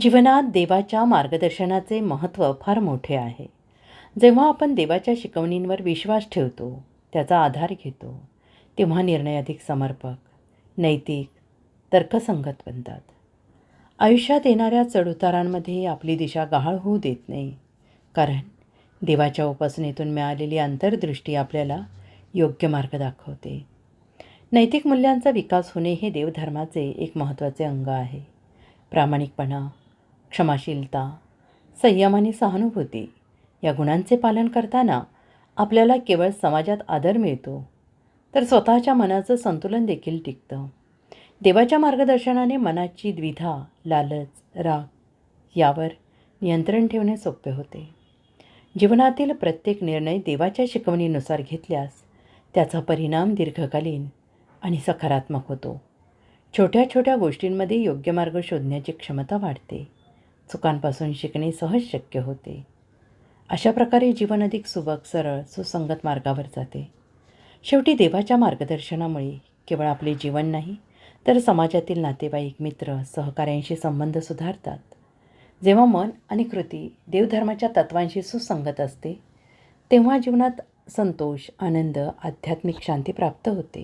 जीवनात देवाच्या मार्गदर्शनाचे महत्त्व फार मोठे आहे. जेव्हा आपण देवाच्या शिकवणींवर विश्वास ठेवतो त्याचा आधार घेतो तेव्हा निर्णय अधिक समर्पक नैतिक तर्कसंगत बनतात. आयुष्यात येणाऱ्या चढउतारांमध्ये आपली दिशा गहाळ होऊ देत नाही कारण देवाच्या उपासनेतून मिळालेली अंतर्दृष्टी आपल्याला योग्य मार्ग दाखवते. नैतिक मूल्यांचा विकास होणे हे देवधर्माचे एक महत्त्वाचे अंग आहे. प्रामाणिकपणा क्षमाशीलता संयम आणि सहानुभूती या गुणांचे पालन करताना आपल्याला केवळ समाजात आदर मिळतो तर स्वतःच्या मनाचं संतुलन देखील टिकतं. देवाच्या मार्गदर्शनाने मनाची द्विधा लालच राग यावर नियंत्रण ठेवणे सोपे होते. जीवनातील प्रत्येक निर्णय देवाच्या शिकवणीनुसार घेतल्यास त्याचा परिणाम दीर्घकालीन आणि सकारात्मक होतो. छोट्या छोट्या गोष्टींमध्ये योग्य मार्ग शोधण्याची क्षमता वाढते. चुकांपासून शिकणे सहज शक्य होते. अशा प्रकारे जीवन अधिक सुबक सरळ सुसंगत मार्गावर जाते. शेवटी देवाच्या मार्गदर्शनामुळे केवळ आपले जीवन नाही तर समाजातील नातेवाईक मित्र सहकाऱ्यांशी संबंध सुधारतात. जेव्हा मन आणि कृती देवधर्माच्या तत्वांशी सुसंगत असते तेव्हा जीवनात संतोष आनंद आध्यात्मिक शांती प्राप्त होते.